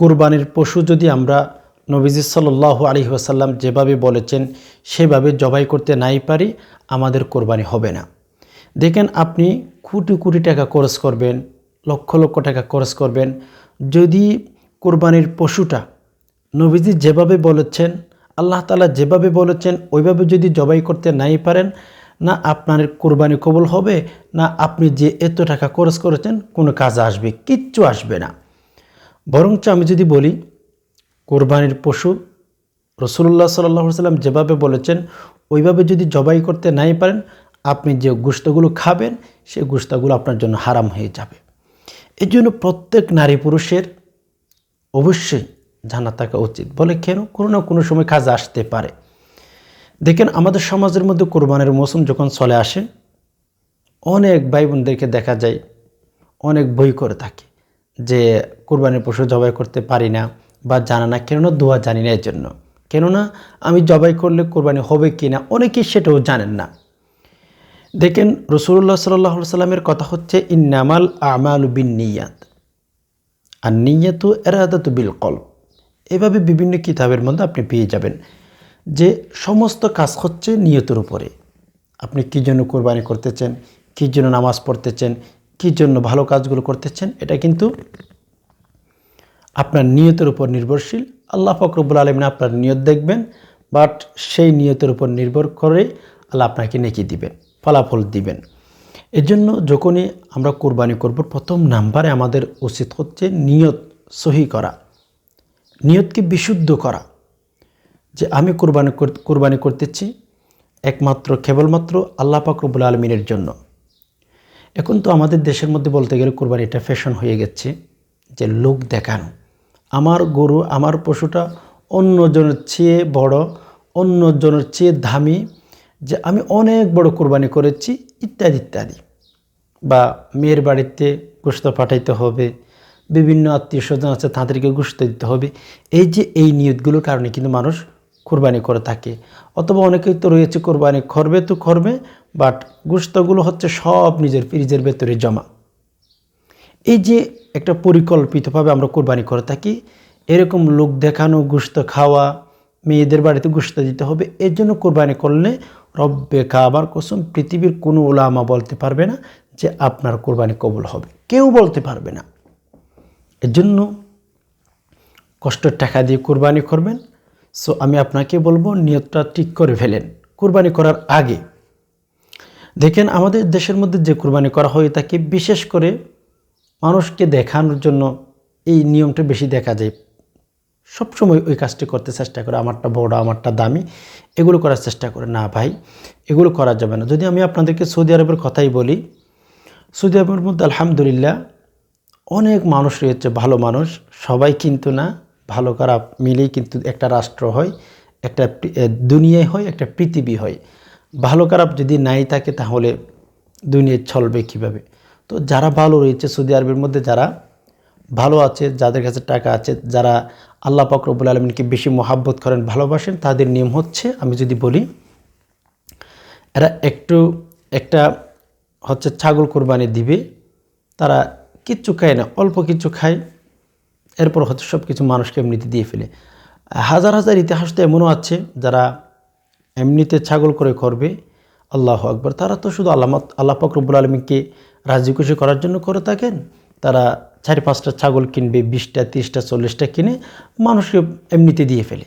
কোরবানির পশু যদি আমরা নবীজি সাল্লাহ আলী ওয়াসাল্লাম যেভাবে বলেছেন, সেভাবে জবাই করতে নাই পারি, আমাদের কোরবানি হবে না। দেখেন আপনি কোটি কোটি টাকা খরচ করবেন, লক্ষ লক্ষ টাকা খরচ করবেন, যদি কোরবানির পশুটা নবীজি যেভাবে বলেছেন, আল্লাহ তালা যেভাবে বলেছেন, ওইভাবে যদি জবাই করতে নাই পারেন, না আপনার কোরবানি কবল হবে, না আপনি যে এত টাকা খরচ করেছেন, কোনো কাজ আসবে, কিচ্ছু আসবে না। বরঞ্চ আমি যদি বলি, কোরবানির পশু রসুল্লাহ সাল্লাহ সাল্লাম যেভাবে বলেছেন, ওইভাবে যদি জবাই করতে নাই পারেন, আপনি যে গোস্তগুলো খাবেন, সেই গোস্তগুলো আপনার জন্য হারাম হয়ে যাবে। এই জন্য প্রত্যেক নারী পুরুষের অবশ্যই জানা থাকা উচিত। বলে কেন? কোনো না কোনো সময় কাজ আসতে পারে। দেখেন, আমাদের সমাজের মধ্যে কোরবানের মৌসুম যখন চলে আসে, অনেক ভাই বোনদেরকে দেখা যায়, অনেক বই করে থাকে। যে কোরবানির পশু জবাই করতে পারি না বা জানা না, কেননা দোয়া জানি না এর জন্য। কেননা আমি জবাই করলে কোরবানি হবে কি না, অনেকেই সেটাও জানেন না। দেখেন রসুল্লাহ সাল্লাহ সাল্লামের কথা হচ্ছে, ইন্নামাল আমাল বিন নিয়াত আর নিয়াতু এরাদাতু বিল কল এভাবে বিভিন্ন কিতাবের মধ্যে আপনি পেয়ে যাবেন যে সমস্ত কাজ হচ্ছে নিয়তের উপরে। আপনি কী জন্য কোরবানি করতেছেন, কী জন্য নামাজ পড়তেছেন কী জন্য ভালো কাজগুলো করতেছেন? এটা কিন্তু আপনার নিয়তের উপর নির্ভরশীল। আল্লাহ ফকরবুল আলমিন আপনার নিয়ত দেখবেন বাট সেই নিয়তের উপর নির্ভর করে আল্লাহ আপনাকে নেকি দিবেন, ফলাফল দিবেন। এজন্য যখনই আমরা কোরবানি করব, প্রথম নাম্বারে আমাদের উচিত হচ্ছে নিয়ত সহি করা। নিয়তকে বিশুদ্ধ করা। যে আমি কোরবানি কোরবানি করতেছি একমাত্র, কেবলমাত্র আল্লাহ পাকরবুল আলমিনের জন্য। এখন তো আমাদের দেশের মধ্যে বলতে গেলে কোরবানি এটা ফ্যাশন হয়ে গেছে যে লোক দেখানো। আমার গরু, আমার পশুটা অন্যজনের চেয়ে বড়, অন্যজনের চেয়ে দামি, যে আমি অনেক বড় কোরবানি করেছি, ইত্যাদি ইত্যাদি। বা মেয়ের বাড়িতে গোস্ত পাঠাইতে হবে, বিভিন্ন আত্মীয় স্বজন আছে তাদেরকে গোস্ত দিতে হবে। এই যে এই নিয়তগুলোর কারণে কিন্তু মানুষ কোরবানি করে থাকে। অথবা অনেকেই তো রয়েছে কোরবানি করবে তো করবে বাট গুস্তগুলো হচ্ছে সব নিজের ফ্রিজের ভেতরে জমা। এই যে একটা পরিকল্পিতভাবে আমরা কোরবানি করে থাকি, এরকম লোক দেখানো গুস্ত খাওয়া, মেয়েদের বাড়িতে গুস্ত দিতে হবে, এর জন্য কোরবানি করলে রব্বে খাবার কসম পৃথিবীর কোনো ওলামা বলতে পারবে না যে আপনার কোরবানি কবুল হবে। কেউ বলতে পারবে না। এর জন্য কষ্টের টাকা দিয়ে কোরবানি করবেন সো আমি আপনাকে বলব, নিয়তটা ঠিক করে ফেলেন। কুরবানি করার আগে। দেখেন, আমাদের দেশের মধ্যে যে কোরবানি করা হয়ে থাকে বিশেষ করে মানুষকে দেখানোর জন্য এই নিয়মটা বেশি দেখা যায়। সবসময় ওই কাজটি করতে চেষ্টা করে, আমারটা বড়, আমারটা দামি, এগুলো করার চেষ্টা করে। না ভাই, এগুলো করা যাবে না। যদি আমি আপনাদেরকে সৌদি আরবের কথাই বলি, সৌদি আরবের মধ্যে আলহামদুলিল্লাহ অনেক মানুষ রয়েছে, ভালো মানুষ, সবাই কিন্তু না ভালো খারাপ মিলেই কিন্তু একটা রাষ্ট্র হয়, একটা দুনিয়ায় হয়, একটা পৃথিবী হয়। ভালো খারাপ যদি নাই থাকে তাহলে দুনিয়ায় চলবে কীভাবে? তো যারা ভালো রয়েছে সৌদি আরবের মধ্যে যারা ভালো আছে, যাদের কাছে টাকা আছে, যারা আল্লাহ পাকরবুল আলমিনকে বেশি মহাব্বত করেন, ভালোবাসেন, তাদের নিয়ম হচ্ছে, আমি যদি বলি, এরা একটু একটা হচ্ছে ছাগল কোরবানি দিবে, তারা কিচ্ছু খায় না, অল্প কিছু খায় এরপর হচ্ছে সব কিছু মানুষকে এমনিতে দিয়ে ফেলে। হাজার হাজার ইতিহাস তো এমনও আছে, যারা এমনিতে ছাগল করে করবে, আল্লাহ আকবর। তারা তো শুধু আল্লাহ আল্লাহ ফকরবুল আলমীকে রাজি খুশি করার জন্য করে থাকেন। তারা চারি পাঁচটা ছাগল কিনবে, বিশটা, তিরিশটা, চল্লিশটা কিনে মানুষকে এমনিতে দিয়ে ফেলে।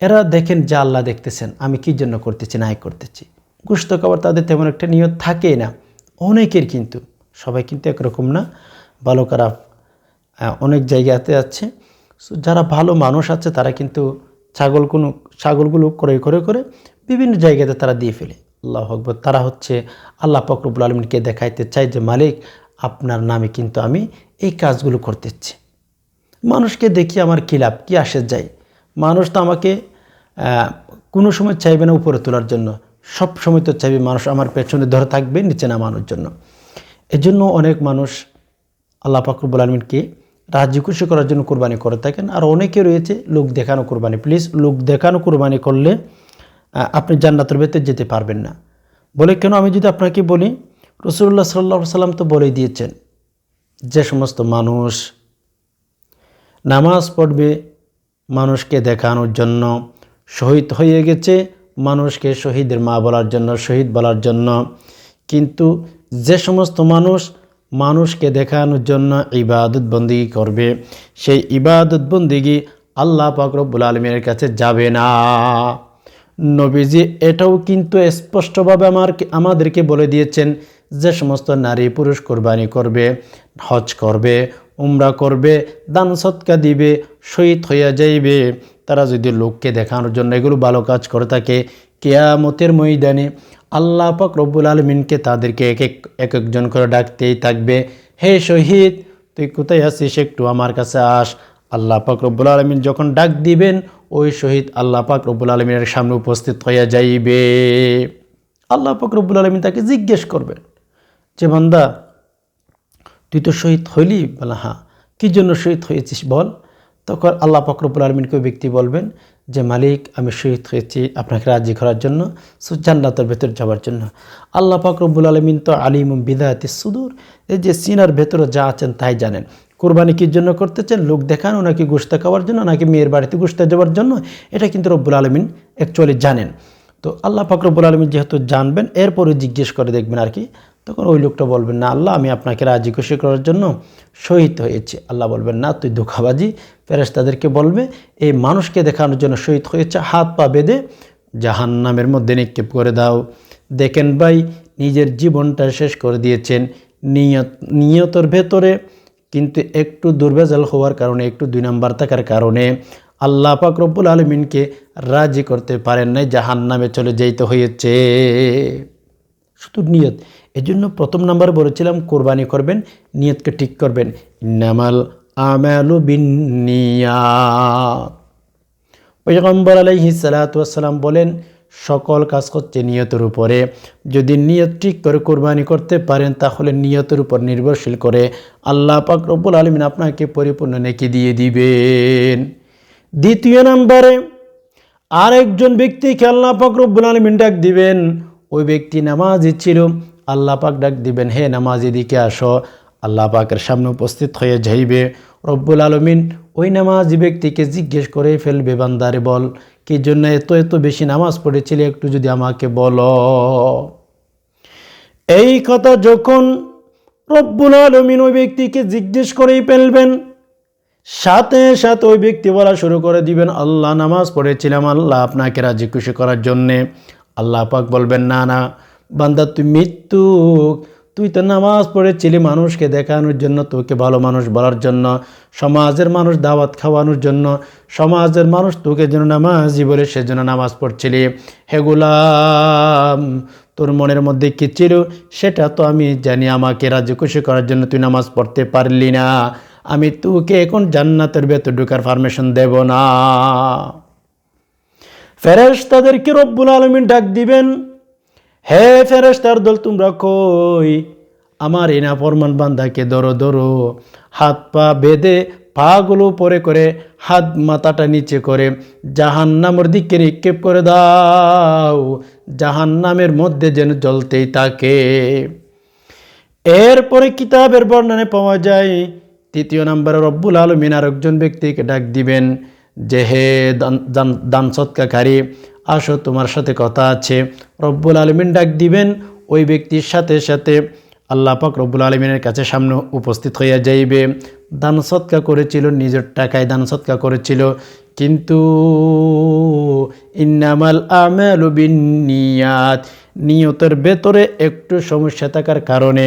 এরা দেখেন যা আল্লাহ দেখতেছেন, আমি কী জন্য করতেছি, নাই করতেছি। গোস্ত খাবার তাদের তেমন একটা নিয়ত থাকেই না। অনেকের কিন্তু, সবাই কিন্তু একরকম না। ভালো খারাপ অনেক জায়গাতে আছে। যারা ভালো মানুষ আছে, তারা কিন্তু ছাগল কোনো ছাগলগুলো ক্রয় করে করে বিভিন্ন জায়গাতে তারা দিয়ে ফেলে। আল্লাহ আকবর। তারা হচ্ছে আল্লাহ ফকরবুল আলমিনকে দেখাইতে চাই যে, মালিক, আপনার নামে কিন্তু আমি এই কাজগুলো করতেছি। মানুষকে দেখি আমার কী লাভ, কী আসে যায়। মানুষ তো আমাকে কোনো সময় চাইবে না উপরে তোলার জন্য। সব সময় তো চাইবে মানুষ আমার পেছনে ধরে থাকবে, নিচে নামানোর জন্য। এজন্য অনেক মানুষ আল্লাহ ফাকরুবুল আলমিনকে রাজি খুশি করার জন্য কোরবানি করে থাকেন। আর অনেকে রয়েছে লোক দেখানো কোরবানি। প্লিজ লোক দেখানো কোরবানি করলে আপনি জান্নাতের ভেতরে যেতে পারবেন না। বলে কেন? আমি যদি আপনাকে বলি রসুল্লাহ সাল্লা সাল্লাম তো বলেই দিয়েছেন, যে সমস্ত মানুষ নামাজ পড়বে মানুষকে দেখানোর জন্য, শহীদ হয়ে গেছে মানুষকে শহীদের মা বলার জন্য, শহীদ বলার জন্য। কিন্তু যে সমস্ত মানুষ মানুষকে দেখানোর জন্য ইবাদত বন্দিগি করবে। সেই ইবাদত বন্দিগি আল্লাহ পাক রব্বুল আলমীর কাছে যাবে না। নবীজি এটাও কিন্তু স্পষ্টভাবে আমার আমাদেরকে বলে দিয়েছেন যে সমস্ত নারী পুরুষ কোরবানি করবে, হজ করবে, উমরা করবে, দান সৎকা দিবে, শহীদ হইয়া যাইবে। তারা যদি লোককে দেখানোর জন্য এগুলো ভালো কাজ করে থাকে, কেয়ামতের ময়দানে আল্লাহ পাক রব্বুল আলমিনকে তাদেরকে এক এক এক একজন করে ডাকতেই থাকবে। হে শহীদ, তুই কোথায় আসিস একটু আমার কাছে আস। আল্লাহ পাক রব্বুল আলমিন যখন ডাক দিবেন, ওই শহীদ আল্লাহ পাক রব্বুল আলমিনের সামনে উপস্থিত হইয়া যাইবে। আল্লাহ পাক রব্বুল আলমিন তাকে জিজ্ঞেস করবেন যে, বান্দা, তুই তো শহীদ হইলি? বলে হ্যাঁ। কী জন্য শহীদ হয়েছিস বল? তখন আল্লাহ ফকরবুল আলমিনকে ওই ব্যক্তি বলবেন যে, মালিক, আমি শহীদ হয়েছি আপনাকে রাজি করার জন্য সু- জান্নাতের ভেতর যাওয়ার জন্য। আল্লাহ ফকরবুল আলমিন তো আলিম বিদায়তি সুদূর। এই যে সিনার ভেতরে যা আছেন তাই জানেন। কোরবানি কির জন্য করতেছেন? লোক দেখানো নাকি গোস্তা খাওয়ার জন্য, নাকি মেয়ের বাড়িতে গোস্তা যাওয়ার জন্য? এটা কিন্তু রব্বুল আলমিন অ্যাকচুয়ালি জানেন। তো আল্লাহ ফকরবুল আলমিন যেহেতু জানবেন এরপরে জিজ্ঞেস করে দেখবেন আর কি তখন ওই লোকটা বলবেন, না আল্লাহ, আমি আপনাকে রাজি খুশি করার জন্য শহীদ হয়েছি। আল্লাহ বলবেন, না, তুই দুঃখাবাজি ফেরেস তাদেরকে বলবে, এই মানুষকে দেখানোর জন্য শহীদ হয়েছে, হাত পা বেঁধে জাহান্নামের মধ্যে নিক্ষেপ করে দাও। দেখেন ভাই, নিজের জীবনটা শেষ করে দিয়েছেন নিয়ত, নিয়তর ভেতরে, কিন্তু একটু দুর্ভেজাল হওয়ার কারণে, একটু দুই নাম্বার থাকার কারণে আল্লাহ পাক রব্বুল আলমিনকে রাজি করতে পারেন নাই, জাহান্নামে চলে যেতে হয়েছে। শুধু নিয়ত এই জন্য প্রথম নাম্বার বলেছিলাম, কোরবানি করবেন, নিয়তকে ঠিক করবেন। নামাল আমালু বিন নিয়াত পৈগম্বর আলাইহি সালাতাম বলেন, সকল কাজ হচ্ছে নিয়তের উপরে। যদি নিয়ত ঠিক করে কোরবানি করতে পারেন, তাহলে নিয়তের উপর নির্ভরশীল করে আল্লাহ পাক রব্বুল আলমিন আপনাকে পরিপূর্ণ নেকি দিয়ে দিবেন। দ্বিতীয় নম্বরে, আরেকজন ব্যক্তিকে আল্লাহ পাক রব্বুল আলমিন ডাক দিবেন। ওই ব্যক্তি নামাজি ছিল আল্লাহ পাক ডাক দিবেন, হে নামাজি দিকে আসো। আল্লাহ পাকের সামনে উপস্থিত হয়ে যাইবে। রব্বুল আলমিন ওই নামাজি ব্যক্তিকে জিজ্ঞেস করে ফেলবে, বান্দারে বল, কি জন্য এত এত বেশি নামাজ পড়েছিলে, একটু যদি আমাকে বলো? এই কথা যখন রব্বুল আলমিন ওই ব্যক্তিকে জিজ্ঞেস করেই ফেলবেন, সাথে সাথে ওই ব্যক্তি বলা শুরু করে দিবেন, আল্লাহ, নামাজ পড়েছিলাম, আল্লাহ আপনাকে রাজি খুশি করার জন্যে। আল্লাহ পাক বলবেন, না না বান্দা, তুই মৃত্যু। তুই তো নামাজ পড়েছিলি মানুষকে দেখানোর জন্য, তোকে ভালো মানুষ বলার জন্য, সমাজের মানুষ দাওয়াত খাওয়ানোর জন্য, সমাজের মানুষ তোকে যেন নামাজি বলে সেজন্য নামাজ পড়ছিলি। হেগুলাম তোর মনের মধ্যে কি ছিল? সেটা তো আমি জানি, আমাকে রাজি খুশি করার জন্য তুই নামাজ পড়তে পারলি না। আমি তোকে এখন জান্নাতের ভেতর ঢুকার পারমিশন দেব না। ফেরেশ তাদেরকে রব্বুল আলমিন ডাক দিবেন হে ফেরেশতার দল, তোমরা কই? আমার এনা ফরমান বান্দাকে ধরো ধরো। হাত পা বেঁধে পাগুলো পরে করে, হাত মাথাটা নিচে করে জাহান্নামের দিকে নিক্ষেপ করে দাও। জাহান্নামের মধ্যে যেন জ্বলতেই থাকে। এরপরে কিতাবের বর্ণনে পাওয়া যায়, তৃতীয় নম্বরে রব্বুল আলমিন আর একজন ব্যক্তিকে ডাক দিবেন যে, হে দান- দান সৎকাকারী আসো, তোমার সাথে কথা আছে। রব্বুল আলমিন ডাক দিবেন, ওই ব্যক্তির সাথে সাথে আল্লাহ পাক রব্বুল আলমিনের কাছে সামনে উপস্থিত হইয়া যাইবে। দান সৎকা করেছিল, নিজের টাকায় দান সৎকা করেছিল। কিন্তু ইন্নামাল আমাল বিনিয়াত নিয়তের ভেতরে একটু সমস্যা থাকার কারণে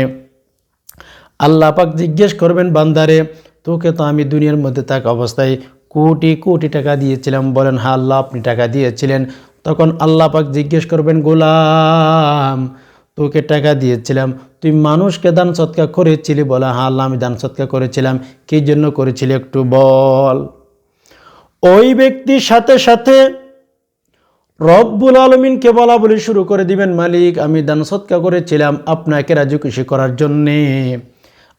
আল্লাহ পাক জিজ্ঞেস করবেন, বান্দারে, তোকে তো আমি দুনিয়ার মধ্যে থাকা অবস্থায় কোটি কোটি টাকা দিয়েছিলাম। বলেন হ্যাঁ আল্লাহ আপনি টাকা দিয়েছিলেন। তখন আল্লাহ পাক জিজ্ঞেস করবেন, গোলাম, তোকে টাকা দিয়েছিলাম। তুই মানুষকে দান সৎকা করেছিলি বলে? হ্যাঁ আল্লাহ, আমি দান সৎকা করেছিলাম। কী জন্য করেছিলি একটু বল? ওই ব্যক্তির সাথে সাথে রব্বুল আলমিনকে বলা বলে শুরু করে দিবেন, মালিক, আমি দান সৎকা করেছিলাম। আপনাকে রাজু খুশি করার জন্যে।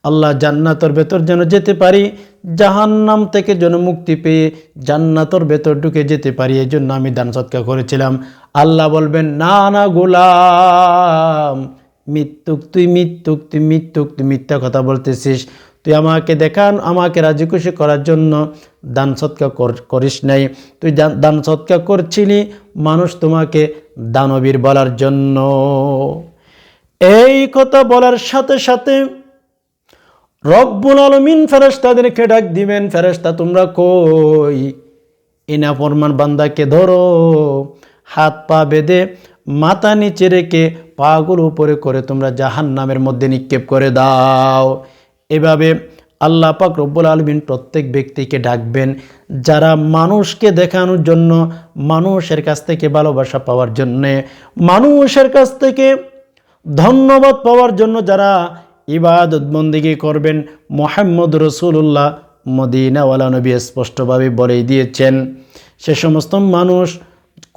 আল্লাহ জান্নাতর ভেতর যেন যেতে পারি, জাহান্নাম থেকে যেন মুক্তি পেয়ে জান্নাতর ভেতর ঢুকে যেতে পারি এই জন্য আমি দান সৎকা করেছিলাম। আল্লাহ বলবেন, না না, গোলাম মৃত্যুক তুই মৃত্যুক তুই মৃত্যুক তুই মিথ্যা কথা বলতেছিস। তুই আমাকে দেখান, আমাকে রাজি খুশি করার জন্য দান সৎকা কর- করিস নাই। তুই দান- দান সৎকা করছিলি মানুষ তোমাকে দানবীর বলার জন্য। এই কথা বলার সাথে সাথে রব্বুল আলমিন ফেরেস্তাদেরকে ডাক দিবেন ফেরেস্তা তোমরা কই? ইনা ফরমান বান্দাকে ধরো, হাত পা বেঁধে মাথা নিচে রেখে পাগুলো উপরে করে তোমরা জাহান নামের মধ্যে নিক্ষেপ করে দাও। এভাবে আল্লাহ পাক রব্বুল আলমিন প্রত্যেক ব্যক্তিকে ডাকবেন, যারা মানুষকে দেখানোর জন্য, মানুষের কাছ থেকে ভালোবাসা পাওয়ার জন্যে, মানুষের কাছ থেকে ধন্যবাদ পাওয়ার জন্য যারা ইবাদত বন্দিগি করবেন মোহাম্মদ রসুল্লাহ মদিনাওয়ালা নবী স্পষ্টভাবে বলেই দিয়েছেন। সে সমস্ত মানুষ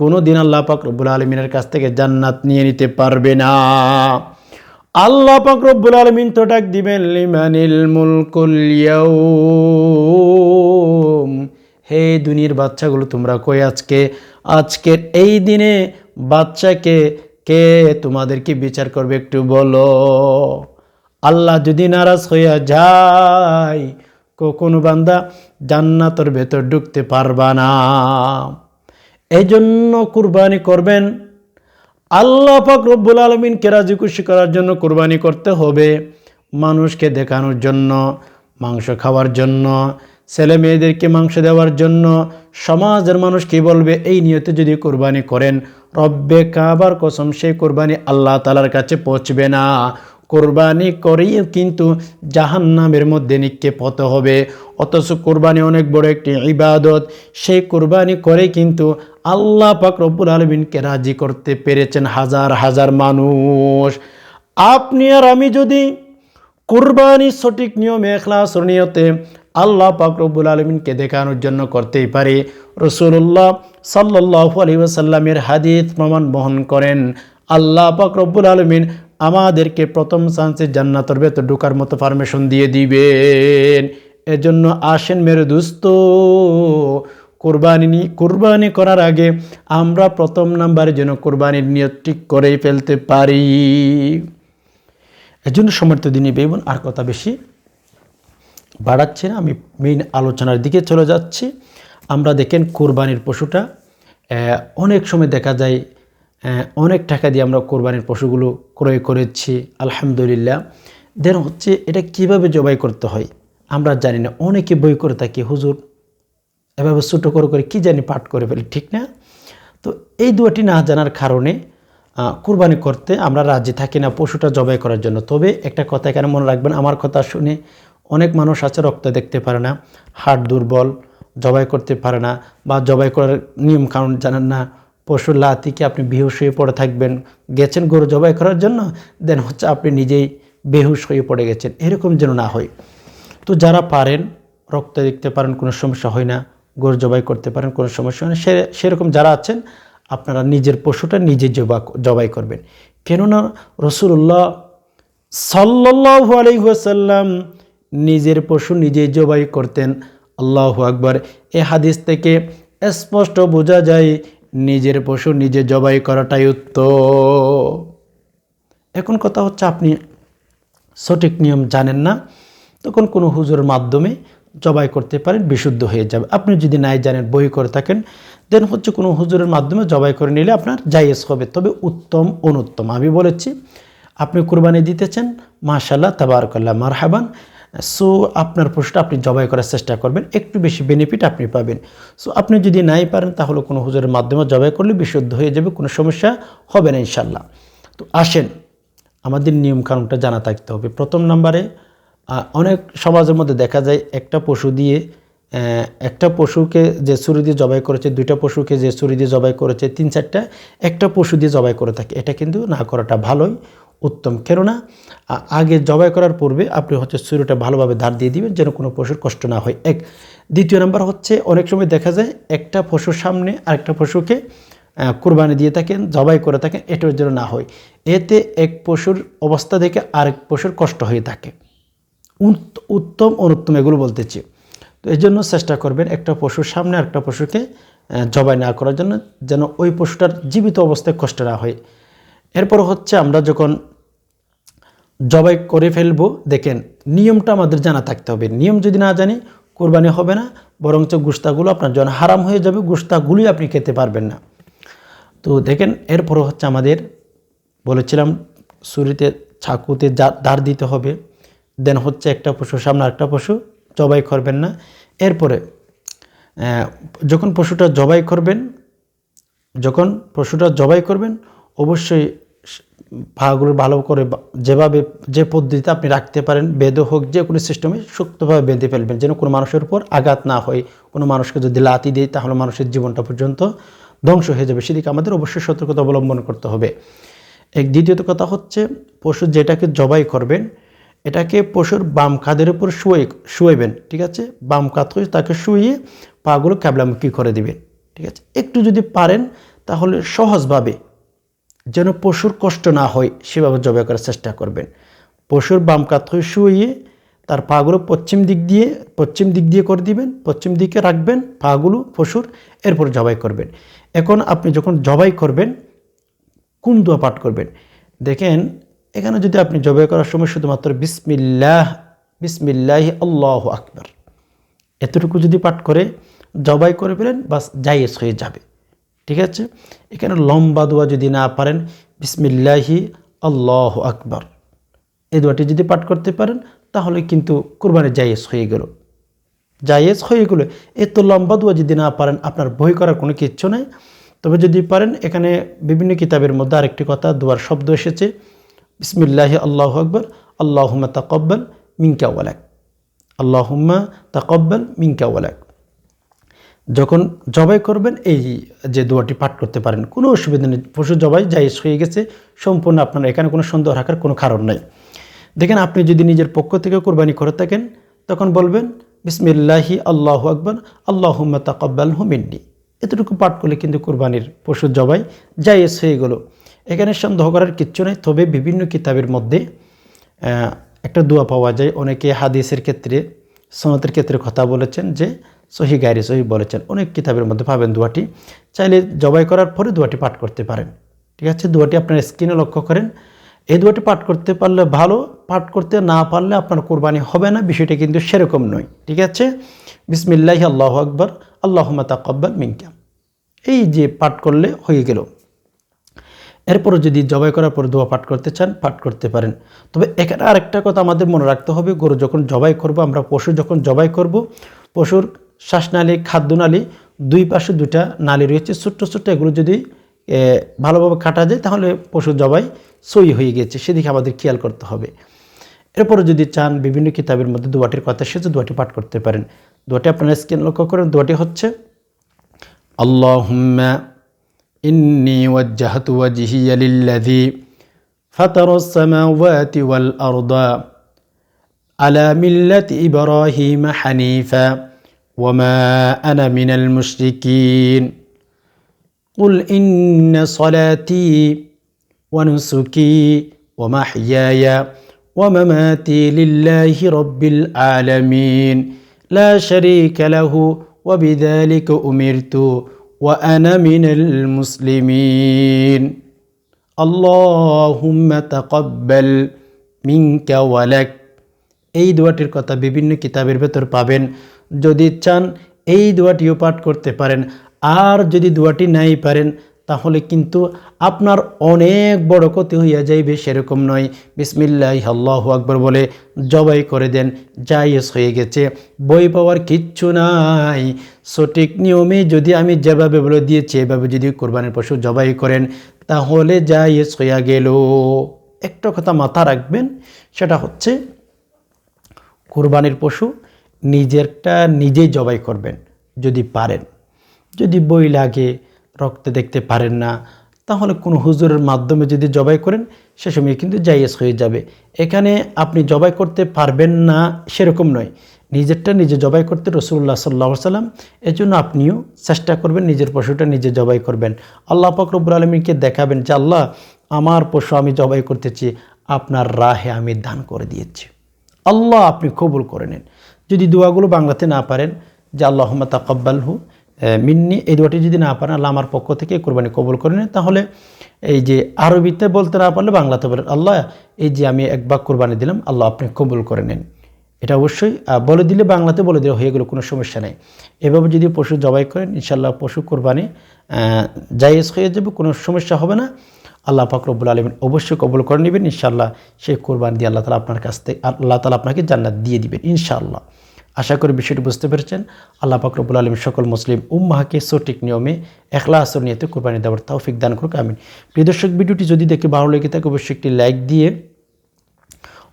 কোনো দিন আল্লাহ পাক আলমিনের কাছ থেকে জান্নাত নিয়ে নিতে পারবে না। আল্লাহ পাক আলমিন তো ডাক দিবেন, লিমানিল মুলকুল হে দুনির বাচ্চাগুলো, তোমরা কই আজকে? আজকের এই দিনে বাচ্চাকে কে তোমাদেরকে বিচার করবে একটু বলো। আল্লাহ যদি নারাজ হইয়া যায় কোনো বান্দা জান্নাতের ভেতর ঢুকতে পারবা না। এই জন্য কুরবানি করবেন। আল্লাহ পাক রব্বুল আলমিনকে খুশি করার জন্য কুরবানি করতে হবে। মানুষকে দেখানোর জন্য, মাংস খাওয়ার জন্য, ছেলে মেয়েদেরকে মাংস দেওয়ার জন্য, সমাজের মানুষ কি বলবে এই নিয়তে যদি কোরবানি করেন, রব্বে কাবার কসম সেই কোরবানি আল্লাহ তালার কাছে পৌঁছবে না। কোরবানি করেই কিন্তু জাহান্নামের মধ্যে নিক্ষেপ হতে হবে। অথচ কোরবানি অনেক বড় একটি ইবাদত। সেই কোরবানি করে কিন্তু আল্লাহ পাক রব্বুল আলমিনকে রাজি করতে পেরেছেন হাজার হাজার মানুষ। আপনি আর আমি যদি কুরবানি সঠিক নিয়মে এখলাস নিয়তে আল্লাহ পাক রব্বুল আলমিনকে দেখানোর জন্য করতেই পারে। রসুল্লাহ সাল্লাহ আলী ওসাল্লামের হাদিস প্রমাণ বহন করেন। আল্লাহ পাক রব্বুল আলমিন আমাদেরকে প্রথম চান্সে জান্নাতের ভেতর ঢোকার মতো পারমিশন দিয়ে দিবেন। এজন্য আসেন মেরে দুস্ত, কোরবানি কোরবানি করার আগে আমরা প্রথম নাম্বারে যেন কোরবানির নিয়ত ঠিক করেই ফেলতে পারি। এজন্য সমর্থ দিনই বেবন আর কথা বেশি বাড়াচ্ছি না, আমি মেইন আলোচনার দিকে চলে যাচ্ছি। আমরা দেখেন কোরবানির পশুটা অনেক সময় দেখা যায় অনেক টাকা দিয়ে আমরা কোরবানির পশুগুলো ক্রয় করেছি, আলহামদুলিল্লাহ। দেন হচ্ছে এটা কীভাবে জবাই করতে হয়? আমরা জানি না। অনেকে বই করে থাকি, হুজুর, এভাবে ছোটো করে করে কী জানি পাঠ করে ফেলি, ঠিক না? তো এই দুয়াটি না জানার কারণে কুরবানি করতে আমরা রাজি থাকি না পশুটা জবাই করার জন্য। তবে একটা কথা এখানে মনে রাখবেন, আমার কথা শুনে অনেক মানুষ আছে রক্ত দেখতে পারে না হাট দুর্বল, জবাই করতে পারে না, বা জবাই করার নিয়ম কারণ জানেন না পশুর লাতিকে আপনি বেহুশ হয়ে পড়ে থাকবেন। গেছেন গরু জবাই করার জন্য দেন হচ্ছে আপনি নিজেই বেহুশ হয়ে পড়ে গেছেন। এরকম যেন না হয়। তো যারা পারেন, রক্ত দেখতে পারেন, কোনো সমস্যা হয় না, গরু জবাই করতে পারেন, কোনো সমস্যা হয় না, সে, সেরকম যারা আছেন, আপনারা নিজের পশুটা নিজে জবা, জবাই করবেন। কেননা রসুল্লাহ সাল্লাহ আলহিহাসাল্লাম নিজের পশু নিজেই জবাই করতেন। আল্লাহ আকবর। এ হাদিস থেকে স্পষ্ট বোঝা যায় নিজের পশু নিজে জবাই করাটাই উত্তম। এখন কথা হচ্ছে আপনি সঠিক নিয়ম জানেন না, তখন কোনো হুজুরের মাধ্যমে জবাই করতে পারেন, বিশুদ্ধ হয়ে যাবে। আপনি যদি নাই জানেন বই করে থাকেন, দেন হচ্ছে কোনো হুজুরের মাধ্যমে জবাই করে নিলে আপনার জায়েজ হবে। তবে উত্তম, অনুত্তম। আমি বলেছি, আপনি কোরবানি দিতেছেন মাশাল্লাহ তাবারকাল্লাহ, মারহাবান। সো আপনার পশুটা আপনি জবাই করার চেষ্টা করবেন। একটু বেশি বেনিফিট আপনি পাবেন। সো আপনি যদি নাই পারেন, তাহলে কোনো হুজুরের মাধ্যমে জবাই করলে বিশুদ্ধ হয়ে যাবে, কোনো সমস্যা হবে না ইনশাল্লাহ তো আসেন, আমাদের নিয়ম কানুনটা জানা থাকতে হবে। প্রথম নাম্বারে অনেক সমাজের মধ্যে দেখা যায়, একটা পশু দিয়ে একটা পশুকে যে ছুরি দিয়ে জবাই করেছে, দুইটা পশুকে যে ছুরি দিয়ে জবাই করেছে, তিন চারটা, একটা পশু দিয়ে জবাই করে থাকে। এটা কিন্তু না করাটা ভালোই। উত্তম। কেননা আগে জবাই করার পূর্বে আপনি হচ্ছে ছুরিটা ভালোভাবে ধার দিয়ে দিবেন যেন কোনো পশুর কষ্ট না হয়। এক। দ্বিতীয় নাম্বার হচ্ছে, অনেক সময় দেখা যায় একটা পশুর সামনে আরেকটা পশুকে কুরবানি দিয়ে থাকেন, জবাই করে থাকেন এটার জন্য না হয়। এতে এক পশুর অবস্থা দেখে আরেক পশুর কষ্ট হয়ে থাকে। উত- উত্তম অনুত্তম এগুলো বলতেছি। তো এই জন্য চেষ্টা করবেন একটা পশুর সামনে আরেকটা পশুকে জবাই না করার জন্য যেন ওই পশুটার জীবিত অবস্থায় কষ্ট না হয়। এরপর হচ্ছে আমরা যখন জবাই করে ফেলব। দেখেন, নিয়মটা আমাদের জানা থাকতে হবে। নিয়ম যদি না জানি, কোরবানি হবে না, বরঞ্চ গুস্তাগুলো আপনার জন্য হারাম হয়ে যাবে, গুস্তাগুলোই আপনি খেতে পারবেন না। তো দেখেন এরপর হচ্ছে আমাদের, বলেছিলাম শুরুতে ছাকুতে দাঁড় দিতে হবে। দেন হচ্ছে একটা পশু, সামনে একটা পশু, জবাই করবেন না। এরপরে যখন পশুটা জবাই করবেন, যখন পশুটা জবাই করবেন, অবশ্যই পাগুলো ভালো করে যেভাবে যে পদ্ধতিতে আপনি রাখতে পারেন, বেদে হোক যে কোনো সিস্টেমে শক্তভাবে বেঁধে ফেলবেন, যেন কোনো মানুষের উপর আঘাত না হয়। কোনো মানুষকে যদি লাতি দেয়, তাহলে মানুষের জীবনটা পর্যন্ত ধ্বংস হয়ে যাবে। সেদিকে আমাদের অবশ্যই সতর্কতা অবলম্বন করতে হবে। এক দ্বিতীয়ত কথা হচ্ছে, পশু যেটাকে জবাই করবেন, এটাকে পশুর বাম কাঁধের উপর শুয়ে, শুয়েবেন, ঠিক আছে? বাম কাঁধ করে তাকে শুয়ে পাগুলো ক্যাবলামুখী করে দিবেন, ঠিক আছে? একটু যদি পারেন, তাহলে সহজভাবে যেন পশুর কষ্ট না হয়, সেভাবে জবাই করার চেষ্টা করবেন। পশুর বাম কাত হয়ে শুয়ে তার পাগুলো পশ্চিম দিক দিয়ে, পশ্চিম দিক দিয়ে করে দিবেন, পশ্চিম দিকে রাখবেন পাগুলো, পশুর, এরপর জবাই করবেন। এখন আপনি যখন জবাই করবেন, কোন দোয়া পাঠ করবেন? দেখেন, এখানে যদি আপনি জবাই করার সময় শুধুমাত্র বিসমিল্লাহ বিসমিল্লাহ আল্লাহ আকবার, এতটুকু যদি পাঠ করে জবাই করে ফেলেন, বাস জায়েজ হয়ে যাবে। ঠিক আছে? এখানে লম্বা দোয়া যদি না পারেন, বিসমিল্লাহি, আল্লাহ আকবর। এই দোয়াটি যদি পাঠ করতে পারেন, তাহলে কিন্তু কোরবানি জায়েজ হয়ে গেল। জায়েজ হয়ে গেল। এত লম্বা দোয়া যদি না পারেন, আপনার বই করার কোনো কিচ্ছু নাই। তবে যদি পারেন, এখানে বিভিন্ন কিতাবের মধ্যে আরেকটি কথা, দোয়ার শব্দ এসেছে, বিসমিল্লাহি, আল্লাহ আকবর, আল্লাহুম্মা তাকব্বাল মিঙ্কা ওয়ালাক। আল্লাহুম্মা তাকব্বাল মিঙ্কা ওয়ালাক। যখন জবাই করবেন, এই যে দোয়াটি পাঠ করতে পারেন, কোনো অসুবিধা নেই। পশু জবাই জায়েজ হয়ে গেছে, সম্পূর্ণ আপনার এখানে কোনো সন্দেহ রাখার কোনো কারণ নাই। দেখেন, আপনি যদি নিজের পক্ষ থেকে কোরবানি করে থাকেন, তখন বলবেন, বিসমিল্লাহি আল্লাহ আকবর আল্লাহ তাকব্বাল হুমিন্নি এতটুকু পাঠ করলে কিন্তু কোরবানির পশু জবাই জায়েজ হয়ে গেল। এখানে সন্দেহ করার কিচ্ছু নেই, তবে বিভিন্ন কিতাবের মধ্যে একটা দোয়া পাওয়া যায়। অনেকে হাদিসের ক্ষেত্রে সনতের ক্ষেত্রে কথা বলেছেন যে সহি গাইরি সহি বলেছেন। অনেক কিতাবের মধ্যে পাবেন দোয়াটি। চাইলে জবাই করার পরে দোয়াটি পাঠ করতে পারেন। ঠিক আছে? দোয়াটি আপনার স্ক্রিনে লক্ষ্য করেন। এই দোয়াটি পাঠ করতে পারলে ভালো, পাঠ করতে না পারলে আপনার কোরবানি হবে না, বিষয়টা কিন্তু সেরকম নয়। ঠিক আছে? বিসমিল্লাহ আল্লাহ আকবর আল্লাহ তাকব্বাল মিঙ্কা এই যে পাঠ করলে হয়ে গেল। এরপরে যদি জবাই করার পর দোয়া পাঠ করতে চান, পাঠ করতে পারেন। তবে এখানে আরেকটা কথা আমাদের মনে রাখতে হবে, গরু যখন জবাই করব, আমরা পশু যখন জবাই করব, পশুর শ্বাসনালী খাদ্যনালী দুই পাশে দুটা নালী রয়েছে, ছোট্ট ছোট্ট এগুলো যদি ভালোভাবে কাটা যায়, তাহলে পশু জবাই সই হয়ে গেছে, সেদিকে আমাদের খেয়াল করতে হবে। এরপরে যদি চান, বিভিন্ন কিতাবের মধ্যে দোয়াটির কথা এসেছে, দোয়াটি পাঠ করতে পারেন। দোয়াটি আপনারা স্ক্রিন লক্ষ্য করেন, দোয়াটি হচ্ছে আল্লাহ إني وجهت وجهي للذي فطر السماوات والأرض على ملة إبراهيم حنيفا وما أنا من المشركين. قل إن صلاتي ونسكي ومحياي ومماتي لله رب العالمين. لا شريك له وبذلك أمرت وأنا من المسلمين اللهم تقبل منك ولك এই দোয়াটির কথা বিভিন্ন কিতাবের ভেতর পাবেন যদি চান এই দোয়াটিও পাঠ করতে পারেন আর যদি দোয়াটি নাই পারেন তাহলে কিন্তু আপনার অনেক বড় ক্ষতি হইয়া যাইবে, সেরকম নয়। বিসমিল্লাহ, আল্লাহ আকবর বলে জবাই করে দেন, জায়েজ হয়ে গেছে। বই পাওয়ার কিচ্ছু নাই। সঠিক নিয়মে যদি আমি যেভাবে বলে দিয়েছি, এভাবে যদি কোরবানির পশু জবাই করেন, তাহলে জায়েজ হইয়া গেল। একটা কথা মাথা রাখবেন, সেটা হচ্ছে কোরবানির পশু নিজেরটা নিজেই জবাই করবেন, যদি পারেন। যদি বই লাগে রক্তে দেখতে পারেন না, তাহলে কোনো হুজুরের মাধ্যমে যদি জবাই করেন, সে সময় কিন্তু জাইয়েজ হয়ে যাবে। এখানে আপনি জবাই করতে পারবেন না সেরকম নয়। নিজেরটা নিজে জবাই করতে রসুল্লাহ সাল্লাহ সাল্লাম এর জন্য আপনিও চেষ্টা করবেন, নিজের পশুটা নিজে জবাই করবেন। আল্লাহ ফকরবুল আলমীকে দেখাবেন যে, আল্লাহ, আমার পশু আমি জবাই করতেছি, আপনার রাহে আমি দান করে দিয়েছি। আল্লাহ, আপনি কবুল করে নেন। যদি দোয়াগুলো বাংলাতে না পারেন, যে, আল্লাহম্মা তাকব্বালহু মিন্নি এই দোয়াটি যদি না পারেন, আল্লাহ আমার পক্ষ থেকে কোরবানি কবুল করে নেন। তাহলে এই যে আরবিতে বলতে না পারলে বাংলাতে বলেন, আল্লাহ, এই যে আমি এক বাক কোরবানি দিলাম, আল্লাহ আপনি কবুল করে নেন। এটা অবশ্যই বলে দিলে বাংলাতে বলে দিলে হয়ে গেলো, কোনো সমস্যা নেই। এভাবে যদি পশু জবাই করেন ইনশাল্লাহ পশু কোরবানি জায়েজ হয়ে যাবে, কোনো সমস্যা হবে না। আল্লাহ ফাকরবুল আলমিন অবশ্যই কবুল করে নেবেন ইনশাল্লাহ সেই কোরবানি দিয়ে আল্লাহ তালা আপনার কাছ থেকে, আল্লাহ তালা আপনাকে জান্নাত দিয়ে দিবেন, ইনশাআল্লাহ। আশা করি বিষয়টি বুঝতে পেরেছেন। আল্লাহ ফাকরবুল আলম সকল মুসলিম উম্মাহকে সঠিক নিয়মে একলা আসর নিয়েতে কোরবানি দেওয়ার তৌফিক দান করুক, আমিন। প্রিয় দর্শক, ভিডিওটি যদি দেখে ভালো লেগে থাকে, অবশ্যই একটি লাইক দিয়ে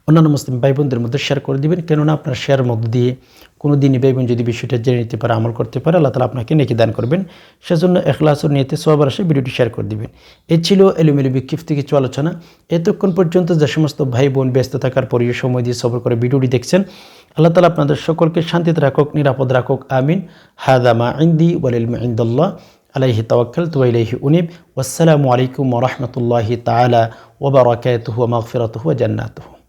অন্যান্য মুসলিম ভাই বোনদের মধ্যে শেয়ার করে দিবেন। কেননা আপনার শেয়ার মধ্য দিয়ে কোনো দিনই বোন যদি বিষয়টা জেনে নিতে পারে, আমল করতে পারে, আল্লাহ তালা আপনাকে নেকি দান করবেন। সেজন্য এখলাসর নিয়েতে সবার আসে ভিডিওটি শেয়ার করে দিবেন। এ ছিল এলোমেলো বিক্ষিপ্ত কিছু আলোচনা। এতক্ষণ পর্যন্ত যে সমস্ত ভাই বোন ব্যস্ত থাকার পরিয়ে সময় দিয়ে সবর করে ভিডিওটি দেখছেন, আল্লাহ তালা আপনাদের সকলকে শান্তিতে রাখুক, নিরাপদ রাখুক, আমিন। হাদামা ইন্দি ওয়ালিল ইন্দল্লাহ আলাইহি তাওয়াক্কাল তু ইলাইহি উনিব। ওয়াসসালামু আলাইকুম ওয়া রাহমাতুল্লাহি তাআলা ওয়া বারাকাতুহু ওয়া মাগফিরাতুহু জান্নাতুহু।